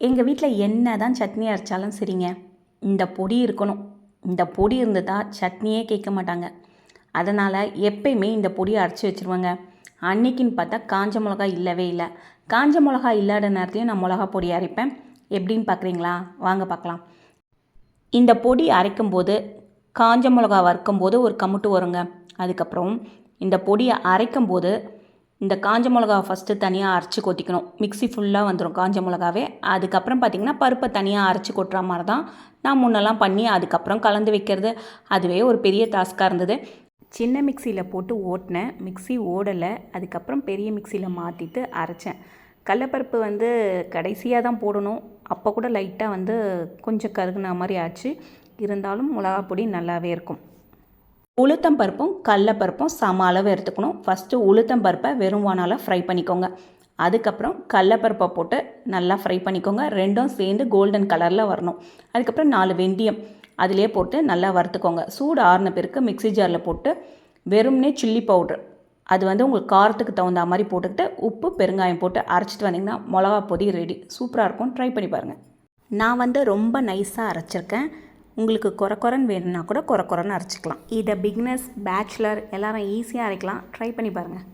எங்கள் வீட்டில் என்ன தான் சட்னி அரைச்சாலும் சரிங்க. இந்த பொடி இருக்கணும். இந்த பொடி இருந்ததா சட்னியே கேட்க மாட்டாங்க. அதனால் எப்பயுமே இந்த பொடியை அரைச்சி வச்சுருவாங்க. அன்னைக்குன்னு பார்த்தா காஞ்ச மிளகா இல்லவே இல்லை. காஞ்ச மிளகா இல்லாத நேரத்துலையும் நான் மிளகா பொடி அரைப்பேன். எப்படின்னு பார்க்குறீங்களா வாங்க பார்க்கலாம் இந்த பொடி அரைக்கும்போது காஞ்ச மிளகா வறுக்கும்போது ஒரு கமுட்டு வருங்க. அதுக்கப்புறம் இந்த பொடியை அரைக்கும் போது இந்த காஞ்ச மிளகா ஃபஸ்ட்டு தனியாக அரைச்சி கொத்திக்கணும் மிக்ஸி ஃபுல்லாக வந்துடும் காஞ்ச மிளகாவே. அதுக்கப்புறம் பார்த்திங்கன்னா பருப்பை தனியாக அரைச்சி கொட்டுற மாதிரி தான் நான் முன்னெல்லாம் பண்ணி அதுக்கப்புறம் கலந்து வைக்கிறது. அதுவே ஒரு பெரிய டாஸ்க்காக இருந்தது. சின்ன மிக்சியில் போட்டு ஓட்டினேன். மிக்ஸி ஓடலை. அதுக்கப்புறம் பெரிய மிக்சியில் மாற்றிட்டு அரைச்சேன். கடலப்பருப்பு வந்து கடைசியாக தான் போடணும். அப்போ கூட லைட்டாக வந்து கொஞ்சம் கருகுன மாதிரி ஆச்சு. இருந்தாலும் மிளகா பொடி நல்லாவே இருக்கும். உளுத்தம் பருப்பும் கடலப்பருப்பும் சம அளவு எடுத்துக்கணும். ஃபஸ்ட்டு உளுத்தம் பருப்பை வெறும் வானால் ஃப்ரை பண்ணிக்கோங்க. அதுக்கப்புறம் கடலப்பருப்பை போட்டு நல்லா ஃப்ரை பண்ணிக்கோங்க. ரெண்டும் சேர்ந்து கோல்டன் கலரில் வரணும். அதுக்கப்புறம் நாலு வெந்தயம் அதிலே போட்டு நல்லா வறுத்துக்கோங்க. சூடு ஆறின பிறகு மிக்ஸி ஜாரில் போட்டு வெறும்னே சில்லி பவுட்ரு அது வந்து உங்களுக்கு காரத்துக்கு தகுந்த மாதிரி போட்டுக்கிட்டு உப்பு பெருங்காயம் போட்டு அரைச்சிட்டு வந்தீங்கன்னா மிளகா பொடி ரெடி சூப்பராக இருக்கும். ட்ரை பண்ணி பாருங்கள் நான் வந்து ரொம்ப நைஸாக அரைச்சிருக்கேன். உங்களுக்கு குறை குறைன்னு வேணும்னா கூட குறை குறைன்னு அரைச்சிக்கலாம். இதை பிக்னஸ் பேச்சுலர் எல்லாரும் ஈஸியாக அரைக்கலாம். ட்ரை பண்ணி பாருங்கள்